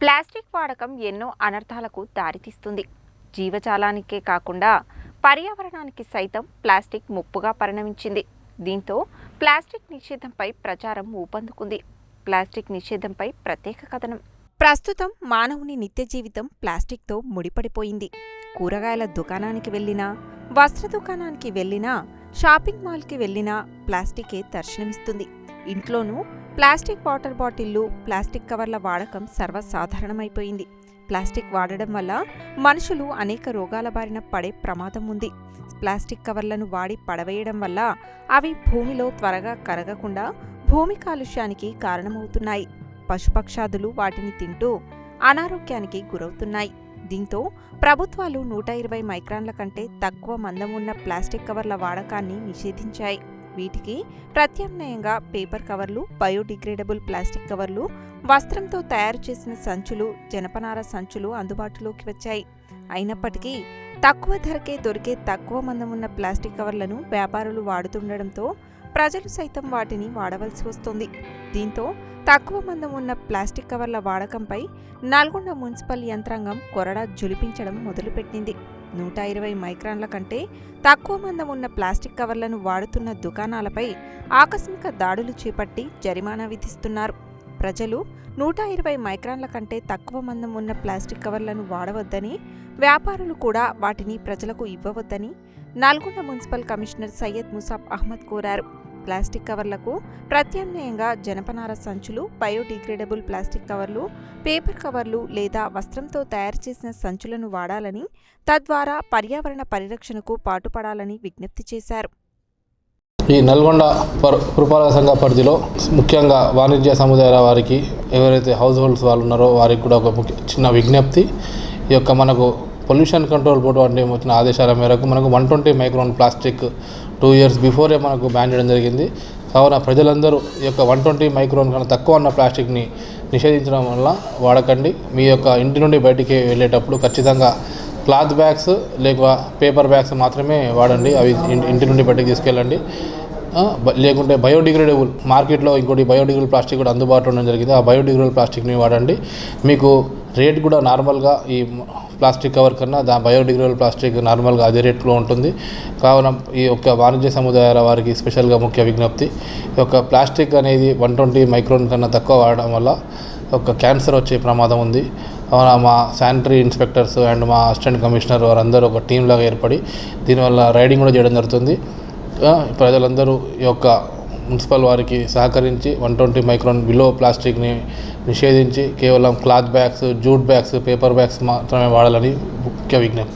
Plastic వాడకం ఎన్నో అనర్థాలకు దారితీస్తుంది. జీవజాలానికే కాకుండా పర్యావరణానికి సైతం ప్లాస్టిక్ ముప్పుగా పరిణమించింది. దీంతో ప్లాస్టిక్ నిషేధంపై ప్రచారం ఊపందుకుంది. ప్లాస్టిక్ నిషేధంపై ప్రత్యేక కథనం. ప్రస్తుతం మానవుని నిత్య జీవితం ప్లాస్టిక్తో ముడిపడిపోయింది. కూరగాయల దుకాణానికి వెళ్ళినా వస్త్ర దుకాణానికి వెళ్ళినా షాపింగ్ మాల్కి వెళ్ళినా ప్లాస్టికే దర్శనమిస్తుంది. ఇంట్లోనూ ప్లాస్టిక్ వాటర్ బాటిళ్ళు ప్లాస్టిక్ కవర్ల వాడకం సర్వసాధారణమైపోయింది. ప్లాస్టిక్ వాడడం వల్ల మనుషులు అనేక రోగాల బారిన పడే ప్రమాదం ఉంది. ప్లాస్టిక్ కవర్లను వాడి పడవేయడం వల్ల అవి భూమిలో త్వరగా కరగకుండా భూమి కాలుష్యానికి కారణమవుతున్నాయి. పశుపక్షాదులు వాటిని తింటూ అనారోగ్యానికి గురవుతున్నాయి. దీంతో ప్రభుత్వాలు నూట ఇరవై మైక్రాన్ల కంటే తక్కువ మందం ఉన్న ప్లాస్టిక్ కవర్ల వాడకాన్ని నిషేధించాయి. వీటికి ప్రత్యామ్నాయంగా పేపర్ కవర్లు బయోడిగ్రేడబుల్ ప్లాస్టిక్ కవర్లు వస్త్రంతో తయారు చేసిన సంచులు జనపనార సంచులు అందుబాటులోకి వచ్చాయి. అయినప్పటికీ తక్కువ ధరకే దొరికే తక్కువ మందం ఉన్న ప్లాస్టిక్ కవర్లను వ్యాపారులు వాడుతుండడంతో ప్రజలు సైతం వాటిని వాడవలసి వస్తుంది. దీంతో తక్కువ మందం ఉన్న ప్లాస్టిక్ కవర్ల వాడకంపై నల్గొండ మున్సిపల్ యంత్రాంగం కొరడా జులిపించడం మొదలుపెట్టింది. నూట ఇరవై మైక్రాన్ల కంటే తక్కువ మందం ఉన్న ప్లాస్టిక్ కవర్లను వాడుతున్న దుకాణాలపై ఆకస్మిక దాడులు చేపట్టి జరిమానా విధిస్తున్నారు. ప్రజలు నూట ఇరవై మైక్రాన్ల కంటే తక్కువ మందం ఉన్న ప్లాస్టిక్ కవర్లను వాడవద్దని వ్యాపారులు కూడా వాటిని ప్రజలకు ఇవ్వవద్దని నల్గొండ మున్సిపల్ కమిషనర్ సయ్యద్ ముసాబ్ అహ్మద్ కోరారు. ప్లాస్టిక్ కవర్లకు ప్రత్యామ్నాయంగా జనపనార సంచులు బయోడిగ్రేడబుల్ ప్లాస్టిక్ కవర్లు పేపర్ కవర్లు లేదా వస్త్రంతో తయారు చేసిన సంచులను వాడాలని తద్వారా పర్యావరణ పరిరక్షణకు పాటుపడాలని విజ్ఞప్తి చేశారు. ఈ నల్గొండ పురపాలక సంఘ పరిధిలో ముఖ్యంగా వాణిజ్య సముదాయాల వారికి ఎవరైతే హౌస్ హోల్డ్స్ వాళ్ళు ఉన్నారో వారికి కూడా ఒక ముఖ్య చిన్న విజ్ఞప్తి. ఈ యొక్క మనకు పొల్యూషన్ కంట్రోల్ బోర్డు అంటే వచ్చిన ఆదేశాల మేరకు మనకు one twenty micron plastic two years before మనకు బ్యాన్ చేయడం జరిగింది. కావున ప్రజలందరూ ఈ యొక్క వన్ ట్వంటీ మైక్రోన్ కన్నా తక్కువ ఉన్న ప్లాస్టిక్ని నిషేధించడం వల్ల వాడకండి. మీ యొక్క ఇంటి నుండి బయటికి వెళ్ళేటప్పుడు ఖచ్చితంగా క్లాత్ బ్యాగ్స్ లేక పేపర్ బ్యాగ్స్ మాత్రమే వాడండి. అవి ఇంటి నుండి బయటకు తీసుకెళ్ళండి. లేకుంటే బయోడిగ్రేడబుల్ మార్కెట్లో ఇంకోటి బయోడిగ్రేడబుల్ ప్లాస్టిక్ కూడా అందుబాటులో ఉండడం జరిగింది. ఆ బయోడిగ్రేడబుల్ ప్లాస్టిక్ని వాడండి. మీకు రేట్ కూడా నార్మల్గా ఈ ప్లాస్టిక్ కవర్ కన్నా దా బయోడిగ్రేడబుల్ ప్లాస్టిక్ నార్మల్గా అదే రేట్లో ఉంటుంది. కావున ఈ యొక్క వాణిజ్య సముదాయాల వారికి స్పెషల్గా ముఖ్య విజ్ఞప్తి ఈ యొక్క ప్లాస్టిక్ అనేది వన్ ట్వంటీ మైక్రోన్ కన్నా తక్కువ వాడడం వల్ల ఒక క్యాన్సర్ వచ్చే ప్రమాదం ఉంది. కావున మా శానిటరీ ఇన్స్పెక్టర్స్ అండ్ మా అసిస్టెంట్ కమిషనర్ వారందరూ ఒక టీంలాగా ఏర్పడి దీనివల్ల రైడింగ్ కూడా చేయడం జరుగుతుంది. ప్రజలందరూ ఈ యొక్క మున్సిపల్ వారికి సహకరించి వన్ ట్వంటీ మైక్రాన్ బిలో ప్లాస్టిక్ని నిషేధించి కేవలం cloth bags jute bags paper bags మాత్రమే వాడాలని ముఖ్య విజ్ఞప్తి.